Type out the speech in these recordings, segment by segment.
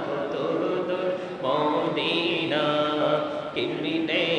কত দূর মদিনা কিনতে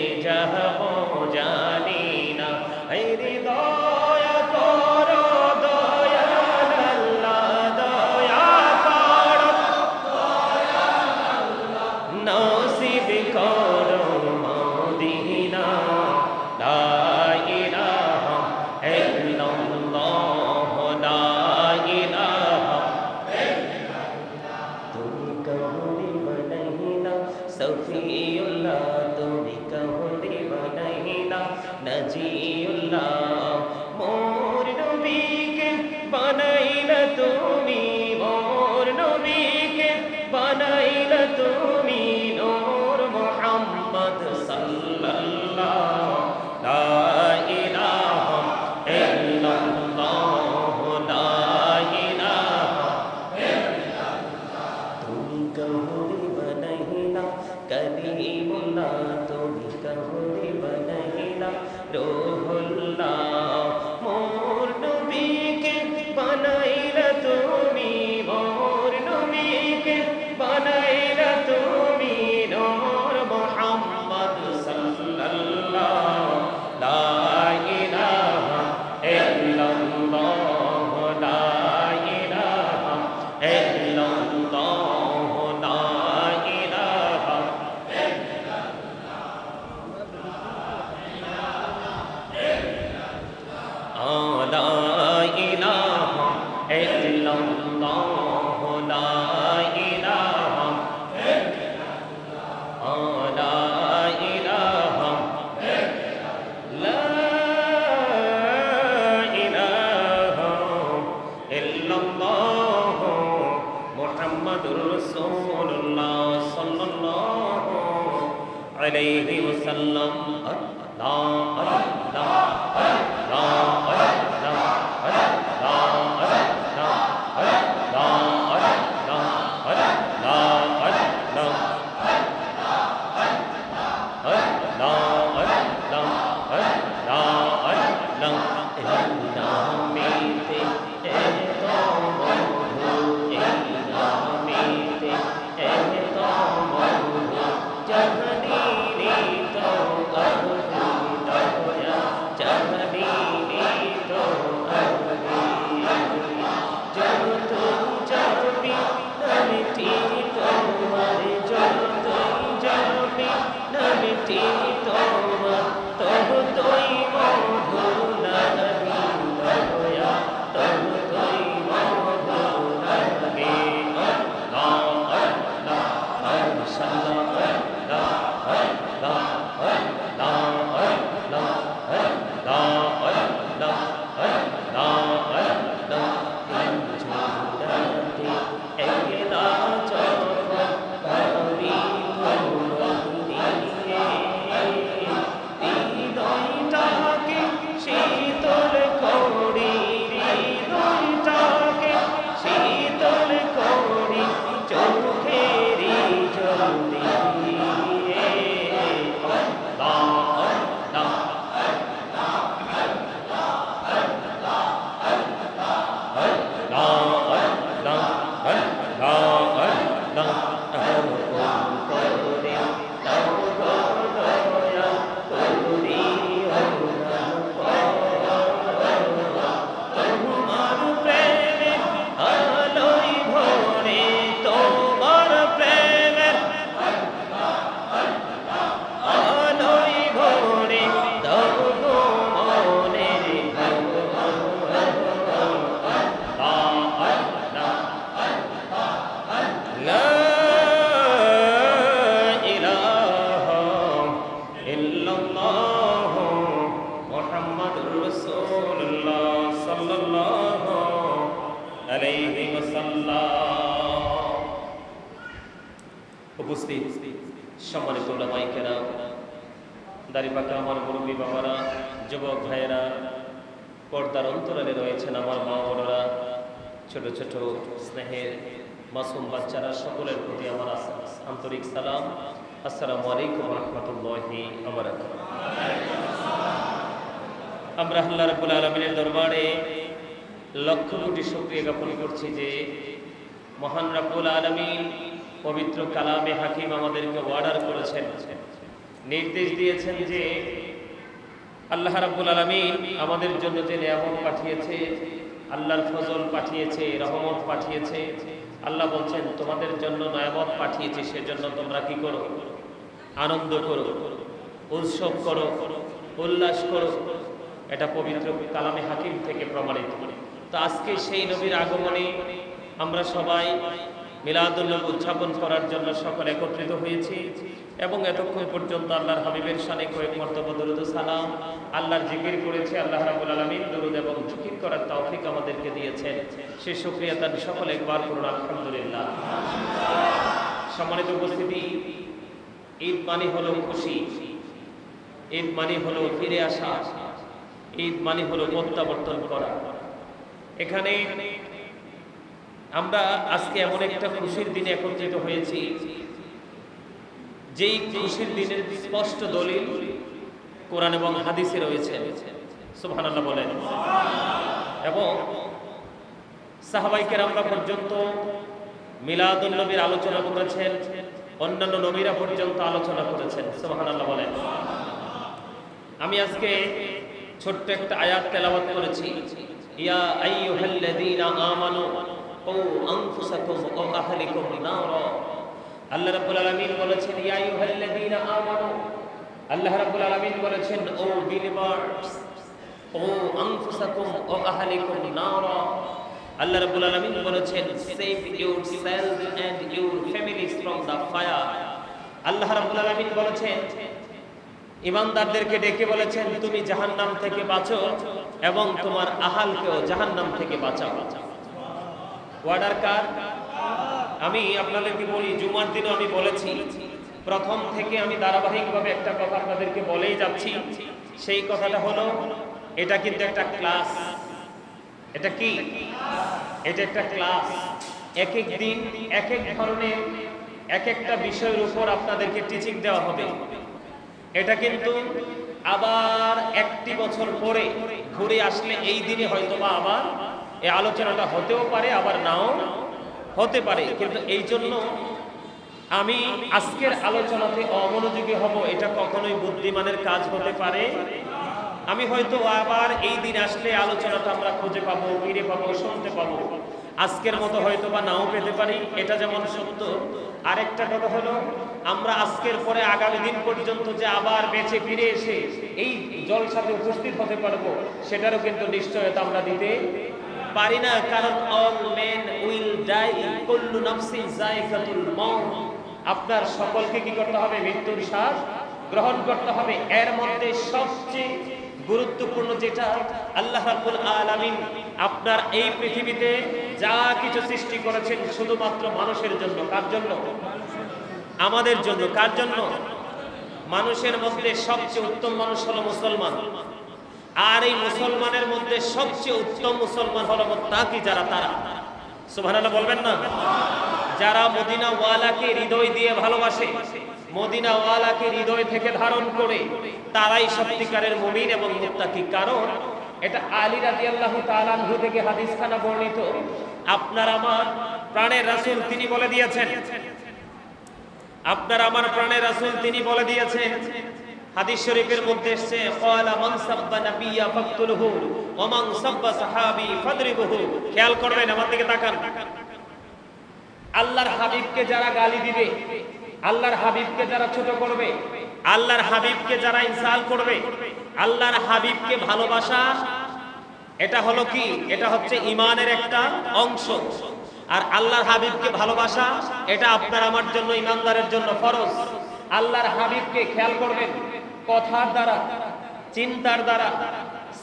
সকলের প্রতি আমার আন্তরিক সালাম। আসসালামু আলাইকুম আমরা আল্লাহ রাব্বুল আলামিনের দরবারে লক্ষ কোটি শুক্রিয়া জ্ঞাপন করছি যে মহান রাবুল আলমিন পবিত্র কালামে হাকিম আমাদেরকে অর্ডার করেছেন। নির্দেশ দিয়েছেন যে আল্লাহ রাবুল আলমিন আমাদের জন্য যে নিয়ামত পাঠিয়েছে, আল্লাহর ফজল পাঠিয়েছে, রহমত পাঠিয়েছে, আল্লাহ বলছেন, তোমাদের জন্য নয়াবত পাঠিয়েছে, সেজন্য তোমরা কি করো? আনন্দ করো, উৎসব করো, উল্লাস করো। এটা পবিত্র কালামে হাকিম থেকে প্রমাণিত। তো আজকে সেই নবীর আগমনে আমরা সবাই মিলাদুল্নব উদযাপন করার জন্য সকল একত্রিত হয়েছি এবং এতক্ষণ পর্যন্ত আল্লাহর হাবিবের সানে কয়েক মর্তব্য, দরুদ সালাম আল্লাহর জিকির করেছে, আল্লাহ রাবুল আলমিন দরুদ এবং জিকির করার তৌফিক আমাদেরকে দিয়েছেন। সে সুক্রিয়া তার সকল একবার করুন, আলহামদুলিল্লাহ। সম্মানিত উপস্থিতি, ঈদ মানে হলো খুশি, ঈদ মানে হলো ফিরে আসা, ঈদ মানে হলো প্রত্যাবর্তন করা। এখানে আমরা আজকে এমন একটা খুশির দিনে একত্রিত হয়েছি। যেই খুশির দিনের স্পষ্ট দলিল কোরআন এবং হাদিসে রয়েছে। সুবহানাল্লাহ বলেন। এবং সাহাবাইকের আমরা পর্যন্ত মিলাদুল নবীর আলোচনা করেছেন, অন্যান্য নবীরা পর্যন্ত আলোচনা করেছেন। সুবহানাল্লাহ বলেন। আমি আজকে ছোট্ট একটা আয়াত তেলাওয়াত করেছি। ইয়া আইয়ুহাল্লাযীনা আমানু ও আনফুসাকুম ও আহলিকুম নারা। আল্লাহ রাব্বুল আলামিন বলেছেন, ইয়া আইয়ুহাল্লাযীনা আমানু। আল্লাহ রাব্বুল আলামিন বলেছেন, ও বিলিভার্স ও আনফুসাকুম ও আহলিকুম নারা। আল্লাহ রাব্বুল আলামিন বলেছেন save yourself and your families from the fire আল্লাহ রাব্বুল আলামিন বলেছেন ইমানদারদেরকে ডেকে বলেছেন, তুমি জাহান্নাম থেকে বাঁচো এবং তোমার আহালকেও জাহান্নাম থেকে বাঁচাও। ওয়ার্ডার কার? আমি আপনাদেরকে বলি, জুমার দিনও আমি বলেছি। প্রথম থেকে আমি ধারাবাহিকভাবে একটা কথা আপনাদেরকে বলেই যাচ্ছি। সেই কথাটা হলো, এটা কিন্তু একটা ক্লাস। এটা কি? এটা একটা ক্লাস। এক এক দিন এক এক ধরনের এক একটা বিষয়ের উপর আপনাদেরকে টিচিং দেওয়া হবে। এটা কিন্তু আবার একটি বছর পরে ঘুরে আসলে এই দিনে হয়তো বা আবার এই আলোচনাটা হতেও পারে, আবার নাও হতে পারে। কিন্তু এই জন্য আমি আজকের আলোচনাতে অমনোযোগী হব, এটা কখনোই বুদ্ধিমানের কাজ হতে পারে। আমি হয়তো আবার এই দিন আসলে আলোচনাটা আমরা খুঁজে পাবো, ফিরে পাবো, শুনতে পাবো। আজকের মতো হয়তো বা নাও পেতে পারি, এটা যেমন সত্য। আরেকটা কথা হলো, আমরা আজকের পরে আগামী দিন পর্যন্ত যে আবার বেঁচে ফিরে এসে এই জলসাতে উপস্থিত হতে পারব, সেটারও কিন্তু নিশ্চয়তা আমরা দিতে পারি না, কারণ অল মেন উইল ডাই কুল্লু আপনার সকলকে কি করতে হবে? মৃত্যুর শ্বাস গ্রহণ করতে হবে। এর মধ্যে সবচেয়ে গুরুত্বপূর্ণ যেটা, আল্লাহ রাব্বুল আলামিন আপনার এই পৃথিবীতে যা কিছু সৃষ্টি করেছেন শুধুমাত্র মানুষের জন্য। কার জন্য? আমাদের জন্য। কার জন্য? মানুষের মধ্যে সবচেয়ে উত্তম মানুষ হলো মুসলমান। আর এই মুসলমানের মধ্যে সবচেয়ে উত্তম মুসলমান হলো তাকি যারা তারা। সুবহানাল্লাহ বলবেন না? যারা মদিনা ওয়ালাকে হৃদয় দিয়ে ভালোবাসে মদিনা ওয়ালাকে হৃদয় থেকে ধারণ করে, তারাই সত্যিকারের মুমিন এবং মুত্তাকি। কারণ এটা আলী রাদিয়াল্লাহু তাআলা আনহু থেকে হাদিস খানা বর্ণিত। আপনার আমার প্রাণের রাসূল তিনি বলে দিয়েছেন। আপনার আমার প্রাণের রাসূল তিনি বলে দিয়েছেন। হাদিস শরীফের মধ্যে এসেছে, ক্বালা মান সাব্বা নাবিয়্যা ফাকতুলহু ওয়া মান সাব্বা সাহাবী ফাদরিবহু। খেয়াল করবেন, আমার দিকে তাকান। আল্লাহর হাবিবকে যারা গালি দিবে, আল্লাহর হাবিবকে যারা ছোট করবে, আল্লাহর হাবিবকে যারা ইনসাল করবে আল্লাহর হাবিবকে ভালোবাসা, এটা হলো কি? এটা হচ্ছে ইমানের একটা অংশ। আর আল্লাহর হাবিবকে ভালোবাসা, এটা আপনার আমার জন্য, ইমানদারের জন্য ফরজ। আল্লাহর হাবিবকে খেয়াল করবেন, কথার দ্বারা, চিন্তার দ্বারা,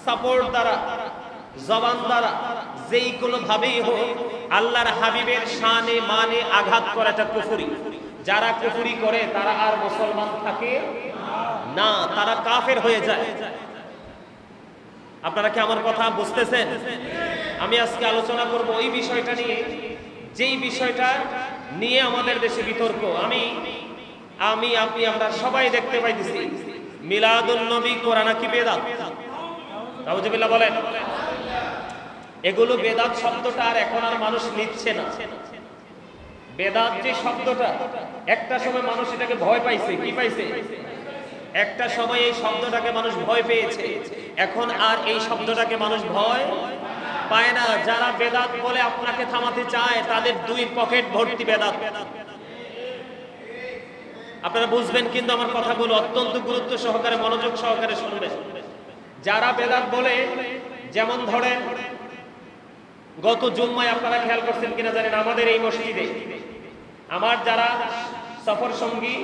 সাপোর্ট দ্বারা, জবান দ্বারা, যেই কোনো ভাবেই হোক, আল্লাহর হাবিবের শানে মানে আঘাত করাটা কুফুরি। যারা কুফুরি করে, তারা আর মুসলমান থাকে না। তারা কাফের হয়ে যায়। আপনারা কি আমার কথা বুঝতেছেন? আমি আজকে আলোচনা করব ওই বিষয়টা নিয়ে। যেই বিষয়টা নিয়ে আমাদের দেশে বিতর্ক, আমি আমি, আপনি, আমরা সবাই দেখতে পাইতেছি। মিলাদুন নবী কোরআন কি বেদাত? নাউজুবিল্লাহ বলেন। এগুলো বেদাত শব্দটা আর এখন আর মানুষ নিচ্ছে না। বেদাত যে শব্দটা, একটা সময় মানুষ এটাকে ভয় পাইছে, কি পাইছে? একটা সময় এই শব্দটাকে মানুষ ভয় পেয়েছে। এখন আর এই শব্দটাকে মানুষ ভয় পায় না। যারা বেদাত বলে আপনাকে থামাতে চায়, তাদের দুই পকেট ভর্তি বেদাত। আপনারা বুঝবেন কিন্তু আমার কথাগুলো অত্যন্ত গুরুত্ব সহকারে, মনোযোগ সহকারে শুনবেন। যারা বেদাত বলে, যেমন ধরেন, গত জুম্মায় আপনারা খেয়াল করছেন কিনা জানেন, আমাদের এই মসজিদে আমার যারা সফর সঙ্গী,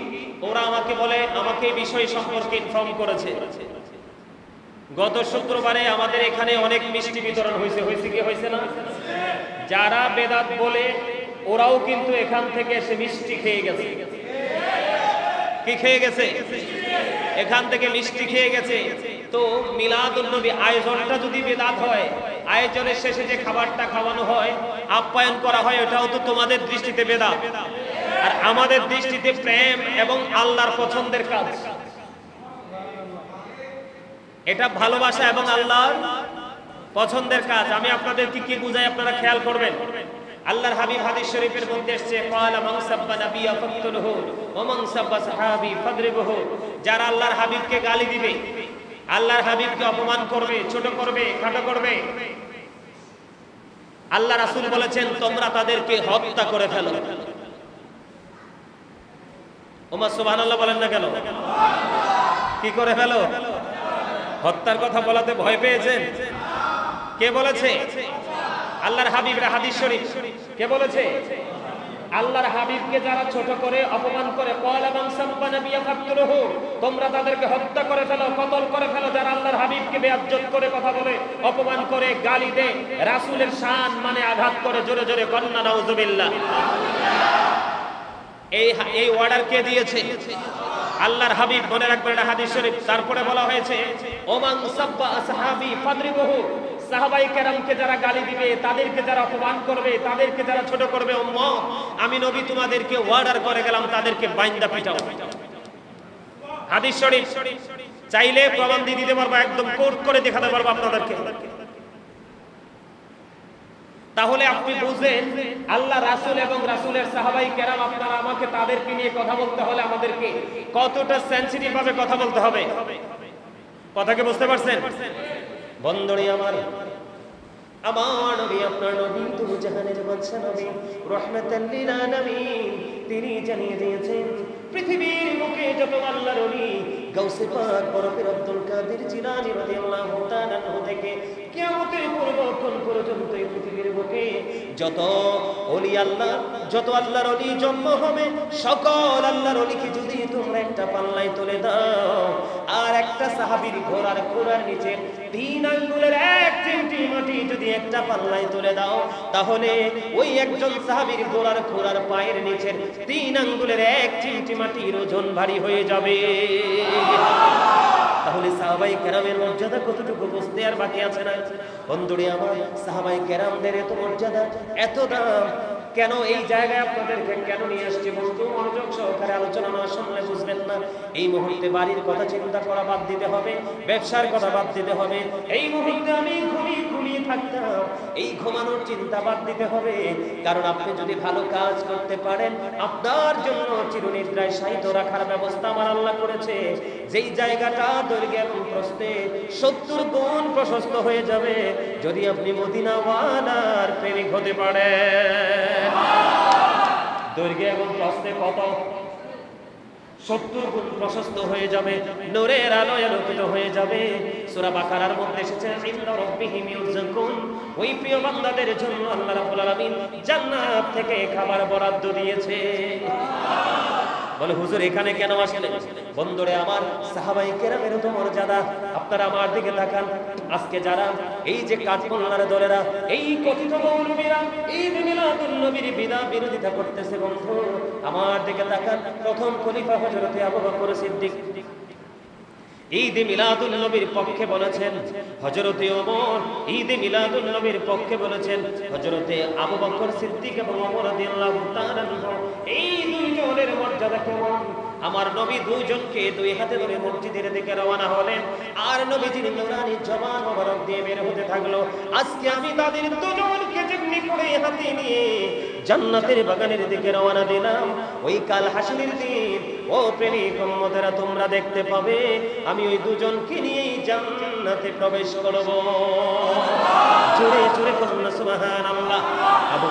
ওরা আমাকে বলে, আমাকে এই বিষয় সম্পর্কে ইনফর্ম করেছে। গত শুক্রবারে আমাদের এখানে অনেক মিষ্টি বিতরণ হয়েছে। হয়েছে কি, হয়েছে না? যারা বেদাত বলে, ওরাও কিন্তু এখান থেকে এসে মিষ্টি খেয়ে গেছে। কি খেয়ে গেছে? এখান থেকে মিষ্টি খেয়ে গেছে। তো মিলাদ মিলাদুন্নবী আয়োজনটা যদি বেদাত হয়, আয়োজনের শেষে যে খাবারটা খাওয়ানো হয়, আপ্যায়ন করা হয় ওটাও তো তোমাদের দৃষ্টিতে বেদাত। আর আমাদের দৃষ্টিতে প্রেম এবং আল্লাহর পছন্দের কাজ। এটা ভালোবাসা এবং আল্লাহর পছন্দের কাজ। আমি আপনাদেরকে কি বুঝাই আপনারা খেয়াল করবেন? আল্লাহর হাবিব হাদিস শরীফের মধ্যে এসেছে, ক্বালা মান সাব্বা নাবিয়া ফাকতুলহু ওয়া মান সাব্বা সাহাবী ফাদরিবহু। যারা আল্লাহর হাবিবকে গালি দিবে, আল্লাহর হাবিবকে অপমান করবে, ছোট করবে, খাটো করবে, আল্লাহ রাসূল বলেছেন, তোমরা তাদেরকে হত্যা করে ফেলো। ওমা সুবহানাল্লাহ বলেন না কেন? কি করে ফেলো? হত্যার কথা বলাতে ভয় পেয়েছেন? কে বলেছে? আল্লাহর হাবিবরা হাদিস শরীফ। কে বলেছে? আল্লাহর হাবিবকে যারা ছোট করে অপমান করে কল এবং তোমরা তাদেরকে হত্যা করে ফেলো, কতল করে ফেলো, যারা আল্লাহর হাবিবকে বেয়াজ্জত করে কথা বলে, অপমান করে, গালি দেয়, রাসূলের শান মানে আঘাত করে, জোরে জোরে কন্না নাউজুবিল্লাহ। এই এই অর্ডার কে দিয়েছে? আল্লাহর হাবিব মনে রাখবেন এটা হাদিস শরীফ। তারপরে বলা হয়েছে, ওমান সাব্বা আসহাবি ফাদরিবহু। সাহাবাই কেরামকে যারা গালি দিবে, তাদেরকে যারা অপমান করবে, তাদেরকে যারা ছোট করবে, উম্মত, আমি নবী তোমাদেরকে অর্ডার করে গেলাম, তাদেরকে বাইন্দা পিটাও। হাদিস শরীফ, চাইলে প্রমাণ দিয়ে দিতে পারব, একদম কোর্ট করে দেখাতে পারব আপনাদেরকে। তাহলে আপনি বুঝেন আল্লাহ রাসুল এবং রাসুলের সাহাবাই কেরাম আপনারা আমাকে তাদেরকে নিয়ে কথা বলতে হলে আমাদেরকে কতটা সেন্সিটিভ ভাবে কথা বলতে হবে? কথাকে বুঝতে পারছেন? বন্ধুরি আমার আমার আপনার তুমি তিনি জানিয়ে দিয়েছেন, পৃথিবীর মুখে যত আল্লাহর গাউসে পাক বরফের আব্দুল তাআলা থেকে কিয়ামতের পর্যন্ত এই পৃথিবীর বুকে যত ওলি আল্লাহ, যত আল্লাহর ওলি জন্ম হবে, সকল আল্লাহর ওলিকে যদি তোমরা একটা পাল্লায় তুলে দাও, আর একটা সাহাবীর ঘোড়ার ঘোড়ার নিচে তিন আঙ্গুলের এক চিমটি মাটি যদি একটা পাল্লায় তুলে দাও, তাহলে ওই একজন সাহাবীর ঘোড়ার ঘোড়ার পায়ের নিচের তিন আঙ্গুলের এক চিমটি মাটির ওজন ভারী হয়ে যাবে। তাহলে সাহাবাই কেরামের মর্যাদা কতটুকু বুঝতে আর বাকি আছে না? বন্ধুরে আমার সাহাবাই কেরামদের এত মর্যাদা, এত দাম, কেন এই জায়গায় আপনাদেরকে কেন নিয়ে আসছি বন্ধু? মনোযোগ সহকারে আলোচনা না শুনলে বুঝবেন না। এই মুহূর্তে বাড়ির কথা চিন্তা করা বাদ দিতে হবে, ব্যবসার কথা বাদ দিতে হবে। এই মুহূর্তে আমি ঘুমিয়ে থাকতাম এই ঘুমানোর চিন্তা বাদ দিতে হবে। কারণ আপনি যদি ভালো কাজ করতে পারেন, আপনার জন্য চিরনিদ্রায় সাহিত্য রাখার ব্যবস্থা আমার আল্লাহ করেছে। যেই জায়গাটা দৈর্ঘ্য এবং প্রস্তে সত্তর গুণ প্রশস্ত হয়ে যাবে, যদি আপনি মদিনাওয়ালার প্রেমিক হতে পারেন। দৈর্ঘ্য এবং প্রস্তে কত? সত্তর গুণ প্রশস্ত হয়ে যাবে, নূরের আলোয় আলোকিত হয়ে যাবে। সুরা বাকারার মধ্যে এসেছে ওই প্রিয় বান্দাদের জন্য আল্লাহ রাব্বুল আলামিন জান্নাত থেকে খাবার বরাদ্দ দিয়েছে। বলে, হুজুর, এখানে কেন আসলেন? বন্ধুরে আমার সাহাবাই কেরামের তো মর্যাদা। আপনারা আমার দিকে তাকান। আজকে যারা এই যে কাজকল্যাণের দলেরা, এই কথিত মৌলবীরা এই মিলাদুল নবীর বিদা বিরোধিতা করতেছে, বন্ধু, আমার দিকে তাকান। প্রথম খলিফা হযরতে আবু বকর সিদ্দিক। ঈদ মিলাদুল নবীর পক্ষে বলেছেন, হযরতে ওমর ঈদ মিলাদুল নবীর পক্ষে বলেছেন, হযরতে আবু বকর সিদ্দিক এবং ওমর রাদিয়াল্লাহু তাআলা। এই দুইজনের মর্যাদা কেমন? আমার নবী দুইজনকে দুই হাতে ধরে মসজিদের দিকে রওনা হলেন। আর নবীজির নুরানি জবান মোবারক দিয়ে বের হতে থাকল। আজকে আমি তাদের দুজনকে যেমনি করে হাতে নিয়ে জান্নাতের বাগানের দিকে রওনা দিলাম। ওই কাল হাসিনের দিন। ও প্রেমিক উম্মতেরা, তোমরা দেখতে পাবে, আমি ওই দুজনকে নিয়েই জান্নাতে প্রবেশ করব। জোরে জোরে করুন সুবহানাল্লাহ।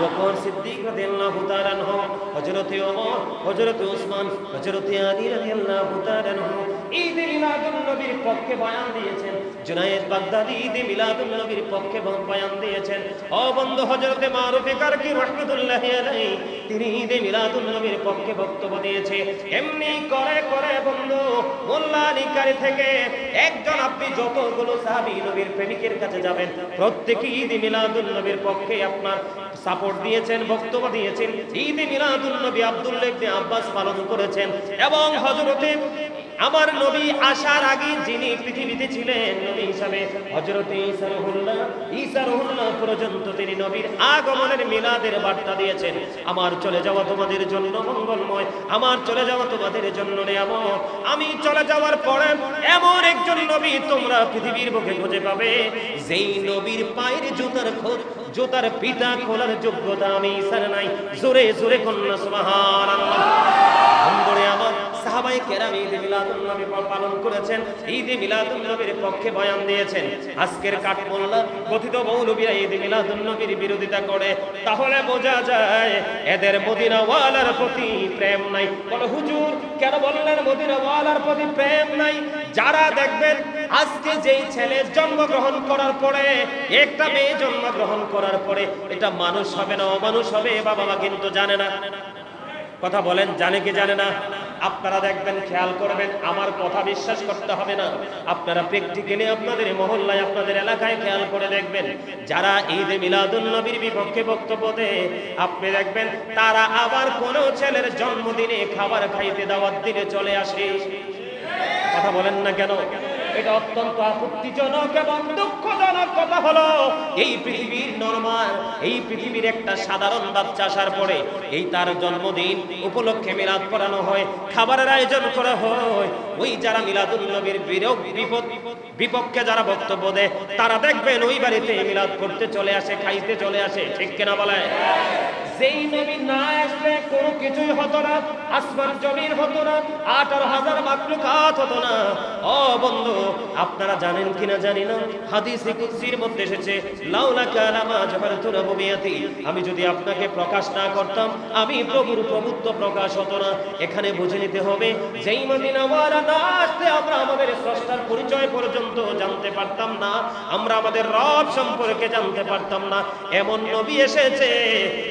বকর সিদ্দিক রাদিয়াল্লাহু তাআলা আনহু, হযরতে ওমর, হযরতে ওসমান, হযরতে আলী রাদিয়াল্লাহু তাআলা আনহু, ঈদ মিলাদুন নবীর পক্ষে বয়ান দিয়েছেন। জুনায়েদ বাগদাদি ঈদ মিলাদুন নবীর পক্ষে বয়ান দিয়েছেন। ও বন্ধু হযরতে মারুফে কারকি রাহমাতুল্লাহি আলাইহি, তিনি ঈদ মিলাদুন নবীর পক্ষে বক্তব্য দিয়েছে। এমনি করে করে বন্ধু, মোল্লা থেকে একজন আপনি যতগুলো সাহাবী নবীর প্রেমিকের কাছে যাবেন প্রত্যেকই ঈদ মিলাদুন নবীর পক্ষে আপনার সাপোর্ট দিয়েছেন বক্তব্য দিয়েছেন। ঈদ মিলাদুল নবী আব্দুল্লাহ ইবনে আব্বাস পালন করেছেন এবং হযরতে আমার নবী আসার আগে যিনি পৃথিবীতে ছিলেন, নবী হিসাবে হযরত ঈসা রহুল্লাহ ঈসা রহুল্লাহ পর্যন্ত তিনি নবীর আগমনের মিলাদের বার্তা দিয়েছেন। আমার চলে যাওয়া তোমাদের জন্য মঙ্গলময়, আমার চলে যাওয়া তোমাদের জন্য নিয়ামত। আমি চলে যাওয়ার পরে এমন একজন নবী তোমরা পৃথিবীর মুখে খুঁজে পাবে, যেই নবীর পায়ের জুতার খোঁজ জুতার পিতা খোলার যোগ্যতা আমি ঈসার নাই। জোরে জোরে কন্যা, সুবহানাল্লাহ। আমার সাহাবাই কেরাম ঈদ মিলাদুন নবী পালন করেছেন। ঈদ মিলাদুন নবীর পক্ষে বয়ান দিয়েছেন। আজকের কাঠমোল্লা কথিত মৌলবীরা ঈদ মিলাদুন নবীর বিরোধিতা করে। তাহলে বোঝা যায়, এদের মদিনাওয়ালার প্রতি প্রেম নাই। বলে, হুজুর, কেন বললেন মদিনাওয়ালার প্রতি প্রেম নাই? যারা দেখবেন, আজকে যেই ছেলে জন্মগ্রহণ করার পরে, একটা মেয়ে জন্মগ্রহণ করার পরে, এটা মানুষ হবে না, অমানুষ হবে বাবা মা কিন্তু জানে না। কথা বলেন, জানে কি জানে না? আপনারা দেখবেন, খেয়াল করবেন, আমার কথা বিশ্বাস করতে হবে না। আপনারা প্র্যাকটিক্যালি আপনাদের মহল্লায়, আপনাদের এলাকায় খেয়াল করে দেখবেন, যারা ঈদ মিলাদুল নবীর বিপক্ষে বক্তব্য দেয়, আপনি দেখবেন, তারা আবার কোনো ছেলের জন্মদিনে খাবার খাইতে দাওয়াত দিনে চলে আসে। কথা বলেন না কেন? এটা অত্যন্ত আপত্তিজনক এবং দুঃখজনক কথা হলো, এই পৃথিবীর নরমাল এই পৃথিবীর একটা সাধারণ বাচ্চা আসার পরে, এই তার জন্মদিন উপলক্ষে মিলাদ করানো হয়, খাবারের আয়োজন করা হয়। ওই যারা মিলাদুল নবীর বিরোধ, বিপদ, বিপক্ষে যারা বক্তব্য দেয়, তারা দেখবেন ওই বাড়িতে মিলাদ করতে চলে আসে, খাইতে চলে আসে, ঠিক কেনা বলে যেই নবী না আসলে কোনো কিছুই হতো না, আসমান জমির হতো না, আঠারো হাজার মাকলুকাত হতো না। ও বন্ধু, আপনারা জানেন কিনা জানি না, হাদিসে কুদসির মধ্যে এসেছে, লাউলা কালামা জাফারতু রবুবিয়াতি আমি যদি আপনাকে প্রকাশ না করতাম, আমি প্রভুর প্রভুত্ব প্রকাশ হতো না। এখানে বুঝে নিতে হবে, যেই মদিনা ওয়ালা না আসতে আমরা আমাদের স্রষ্টার পরিচয় পর্যন্ত জানতে পারতাম না, আমরা আমাদের রব সম্পর্কে জানতে পারতাম না। এমন নবী এসেছে,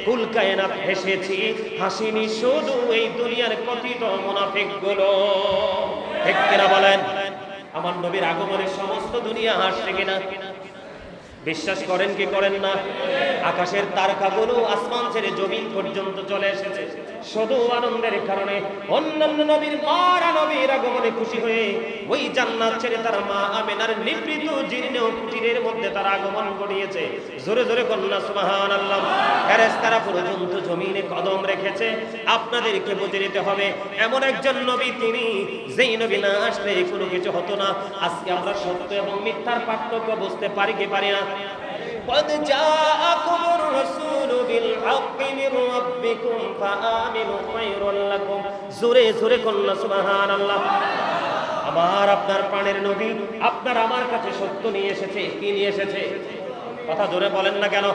কুল কায়নাত হেসেছি, হাসিনি শুধু এই দুনিয়ার কথিত মুনাফিকগুলো ঠিক বলেন? আমার নবীর আগমনে সমস্ত দুনিয়া হাসছে কিনা? বিশ্বাস করেন কি করেন না? আকাশের তারকাগুলো আসমান ছেড়ে জমিন পর্যন্ত চলে এসেছে। শুধু আনন্দের কারণে অন্যান্য নবীর মারা নবীর আগমনে খুশি হয়ে ওই জান্নাত ছেড়ে তার মা আমেনার নিবৃত জীর্ণ কুটিরের মধ্যে তার আগমন ঘটিয়েছে। জোরে জোরে কন্যা সুবহান আল্লাহ ফেরেশতারা পর্যন্ত জমিনে কদম রেখেছে। আপনাদেরকে বুঝে নিতে হবে, এমন একজন নবী তিনি, যেই নবী না আসলে কোনো কিছু হতো না। আজকে আমরা সত্য এবং মিথ্যার পার্থক্য বুঝতে পারি কি পারি না? قد جاءكم الرسول بالحق من ربكم فآمنوا خير لكم জোরে জোরে কন্যা সুবহান আল্লাহ আমার আপনার প্রাণের নবী আপনার আমার কাছে সত্য নিয়ে এসেছে কি নিয়ে এসেছে কথা জোরে বলেন না কেন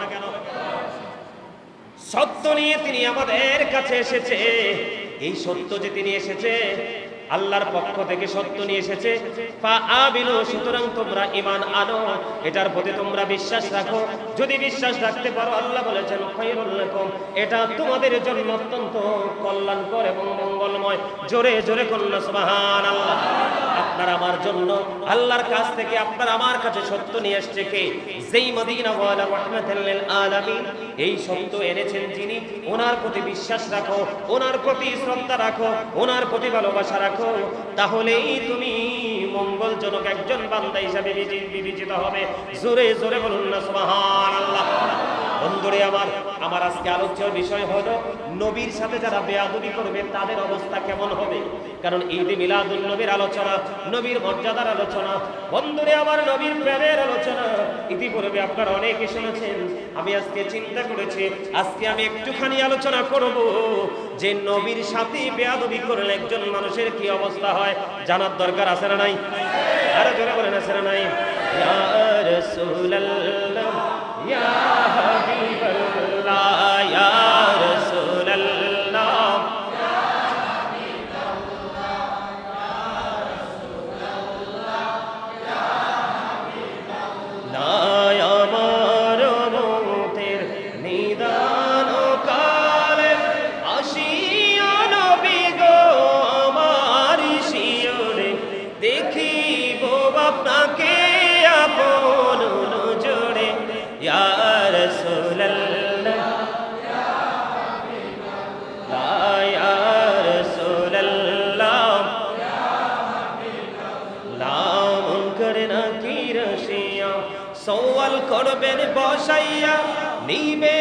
সত্য নিয়ে তিনি আমাদের কাছে এসেছে এই সত্য যে তিনি এসেছে আল্লাহর পক্ষ থেকে সত্য নিয়ে এসেছে। সুতরাং তোমরা ইমান আনো। এটার প্রতি তোমরা বিশ্বাস রাখো। যদি বিশ্বাস রাখতে পারো, আল্লাহ বলেছেন এটা তোমাদের জন্য অত্যন্ত কল্যাণকর এবং মঙ্গলময়। জোরে জোরে কন্যা আল্লাহ আপনার আমার জন্য, আল্লাহর কাছ থেকে আপনার আমার কাছে সত্য নিয়ে এসছে কে? যেই মদিনা এই সত্য এনেছেন যিনি। ওনার প্রতি বিশ্বাস রাখো, ওনার প্রতি শ্রদ্ধা রাখো, ওনার প্রতি ভালোবাসা রাখো। তাহলেই তুমি মঙ্গলজনক একজন বান্দা হিসাবে বিবেচিত হবে। জোরে জোরে বলুন না সুবহানাল্লাহ। বন্ধুরে আমার আমার আজকে আলোচ্য বিষয় হলো নবীর সাথে যারা বেয়াদবি করবে, তাদের অবস্থা কেমন হবে? কারণ ঈদে মিলাদুল নবীর আলোচনা, নবীর মর্যাদার আলোচনা, বন্ধুরে আমার নবীর প্রেমের আলোচনা, ইতিপূর্বে আপনারা অনেকে শুনেছেন, আমি আজকে চিন্তা করেছি, আজকে আমি একটুখানি আলোচনা করব যে নবীর সাথে বেয়াদবি করলে একজন মানুষের কি অবস্থা হয়, জানার দরকার আছে না নাই? আরও জোরে বলেন, আছে না নাই? ইয়া রাসূলুল্লাহ, ইয়া বসাইয়া নিবে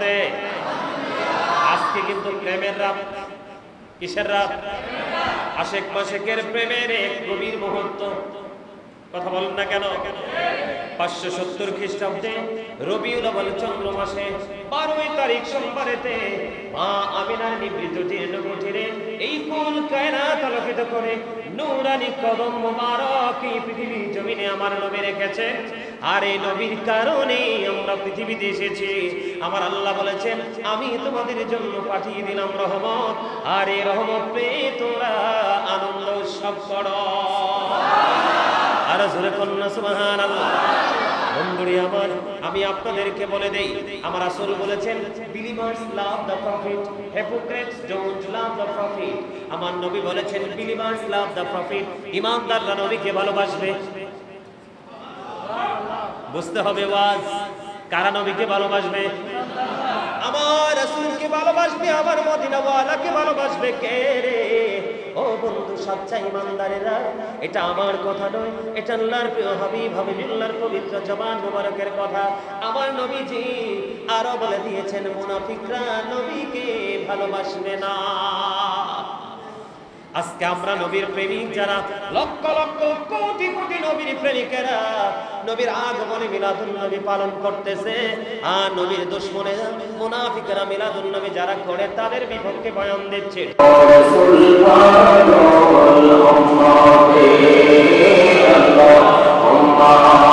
আরেকটু আজকে কিন্তু প্রেমের রাত। কিসের রাত? আশেক মাসেকের প্রেমের এক গভীর মুহূর্ত। কথা বলেন না কেন? পাঁচশো সত্তর খ্রিস্টাব্দে আওয়াল চন্দ্র মাসে বারোই তারিখ সোমবারেতে মা আমিনার নিবৃত জীর্ণ কুঠিরে এই কুল কায়নাত আলোকিত করে নূরানি কদম মোবারক এই পৃথিবীর জমিনে আমার নবী রেখেছে। আর এই নবীর কারণে আমরা পৃথিবীতে এসেছি। আমার আল্লাহ বলেছেন, আমি তোমাদের জন্য পাঠিয়ে দিলাম রহমত। আর এই রহমত পেয়ে তোরা আনন্দ উৎসব করো। আর জোরে কন্যা সুবহান আল্লাহ বন্ধুরি আমার আমি আপনাদেরকে বলে দেই, আমার আসল বলেছেন believers love the prophet hypocrites don't love the prophet আমার নবী বলেছেন বিলিভার্স লাভ দ্য প্রফিট ইমানদাররা নবীকে ভালোবাসবে। বুঝতে হবে ওয়াজ। কারা নবীকে ভালোবাসবে? আমার রাসূলকে ভালোবাসবে, আমার মদিনাওয়ালাকে ভালোবাসবে কে রে? ও বন্ধু সচ্চা ইমানদারেরা, এটা আমার কথা নয়, এটা আল্লাহর প্রিয় হাবিব, হাবিবুল্লাহর পবিত্র জবান মুবারকের কথা। আমার নবীজি আরও বলে দিয়েছেন, মুনাফিকরা নবীকে ভালোবাসবে না। আজকে আমরা নবীর প্রেমিক যারা, লক্ষ লক্ষ কোটি কোটি নবীর প্রেমিকেরা নবীর আগমনে মিলাদুন নবী পালন করতেছে। আর নবীর দুশ্মনে মুনাফিকেরা মিলাদুন নবী যারা করে, তাদের বিপক্ষে বয়ান দিচ্ছে। বিপদের